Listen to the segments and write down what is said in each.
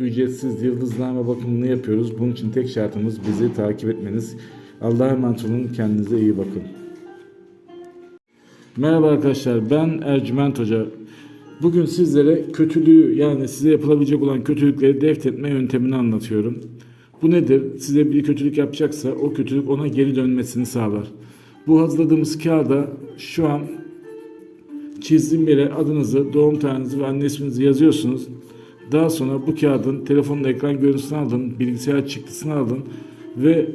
ücretsiz yıldızname bakımını yapıyoruz. Bunun için tek şartımız bizi takip etmeniz. Allah'a emanet olun. Kendinize iyi bakın. Merhaba arkadaşlar. Ben Ercüment Hoca. Bugün sizlere kötülüğü yani size yapılabilecek olan kötülükleri defnetme yöntemini anlatıyorum. Bu nedir? Size bir kötülük yapacaksa o kötülük ona geri dönmesini sağlar. Bu hazırladığımız kağıda şu an çizdiğim yere adınızı, doğum tarihinizi ve anne isminizi yazıyorsunuz. Daha sonra bu kağıdın telefonun ekran görüntüsünü alın, bilgisayar çıktısını alın ve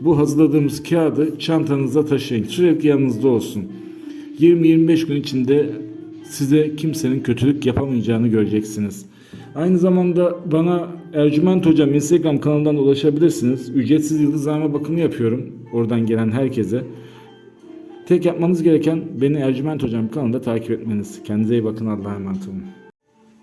bu hazırladığımız kağıdı çantanıza taşıyın. Sürekli yanınızda olsun. 20-25 gün içinde size kimsenin kötülük yapamayacağını göreceksiniz. Aynı zamanda bana Ercüment Hocam Instagram kanalından ulaşabilirsiniz. Ücretsiz yıldızname bakımı yapıyorum. Oradan gelen herkese. Tek yapmanız gereken beni Ercüment Hocam kanalında takip etmeniz. Kendinize iyi bakın. Allah'a emanet olun.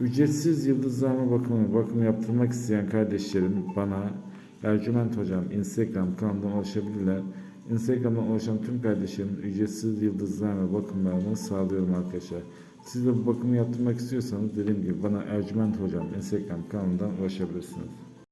Ücretsiz yıldızlama bakımı, bakım yaptırmak isteyen kardeşlerim bana Ercüment Hocam Instagram kanalından ulaşabilirler. Instagram'dan ulaşan tüm kardeşlerim ücretsiz yıldızlama bakımlarını sağlıyorum arkadaşlar. Siz de bu bakımı yaptırmak istiyorsanız dediğim gibi bana Ercüment Hocam Instagram kanalından ulaşabilirsiniz.